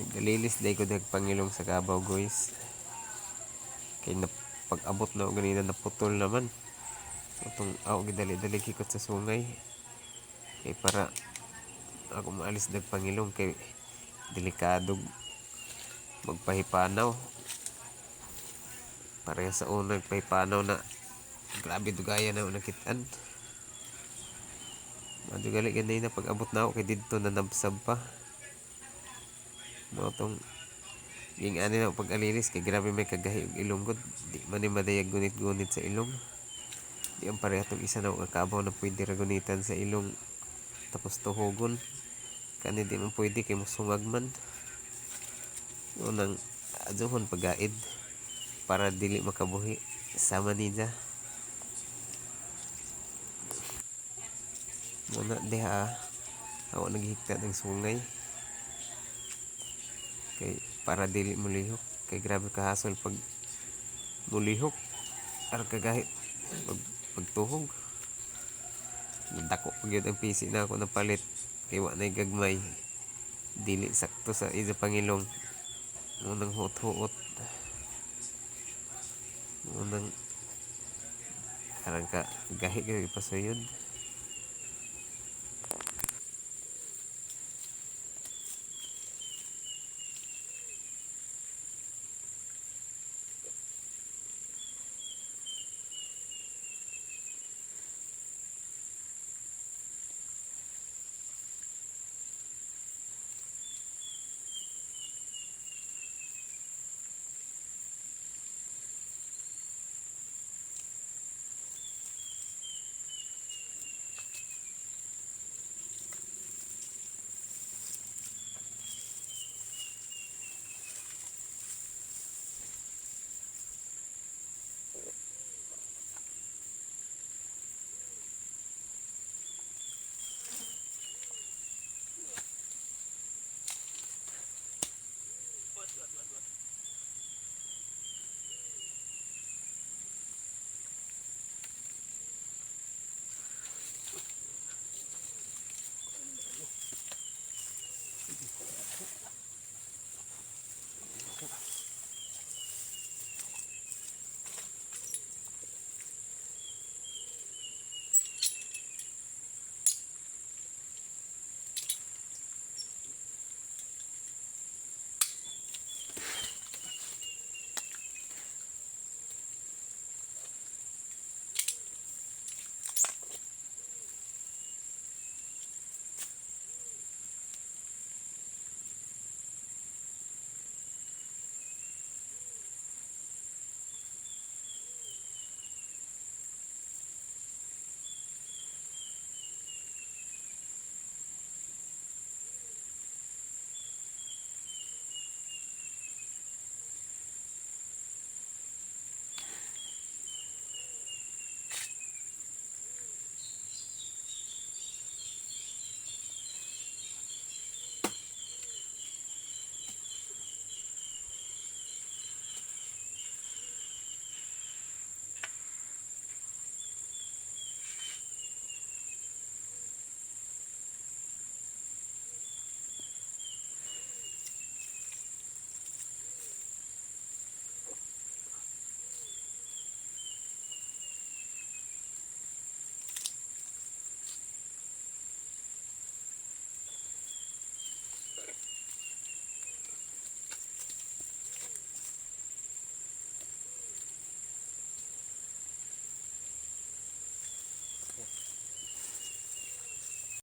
Nagalilis day ko dag pangilong sa kabaw guys. Kay na pag-abot na ako ganina naputol naman. Itong ako gidali-dali kikot sa sungay. Kay para ako maalis dag pangilong kay delikado magpahipanaw. Para sa una nagpahipanaw na grabe dugaya na ako nakitaan. Madugali ganina pag abot na ako kay dito na nabsab pa. No, tong ging ani na pag alilis kay grabe may kagahi og ilong gud di man ni madayag gunit-gunit sa ilong. Di ang pareha tong isa na kakabaw na pwede ra gunitan sa ilong. Tapos tuhogon kani di man pwede kay musungag man. Unang adjuhon pagaid para dili makabuhi. Sama ninja muna diha ako naghikta ng sungay kay para dili mulihok kay grabe kahasol pag mulihok ar kagahi pag pagtuhog. Dako pag yun ang PC na ako napalit kay wa na gagmay. Dili sakto sa isa pangilong. Unang huot-huot. Unang karang ka gahi ka ipasuyod